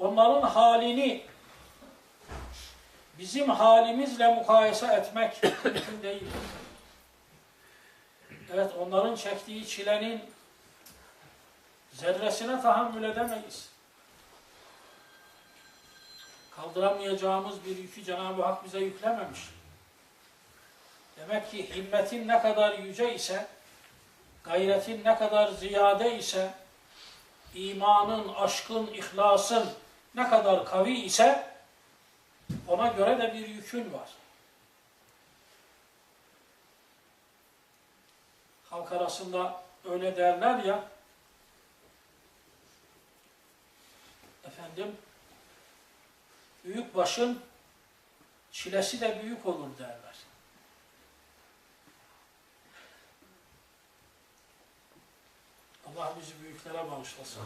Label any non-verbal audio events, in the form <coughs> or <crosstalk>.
onların halini bizim halimizle mukayese etmek <coughs> mümkün değil. Evet onların çektiği çilenin zerresine tahammül edemeyiz. Kaldıramayacağımız bir yükü Cenab-ı Hak bize yüklememiş. Demek ki himmetin ne kadar yüce ise, gayretin ne kadar ziyade ise, imanın, aşkın, ihlasın ne kadar kavi ise, ona göre de bir yükün var. Halk arasında öyle derler ya, efendim, büyük başın çilesi de büyük olur derler. Allah bizi büyüklere bağışlasın.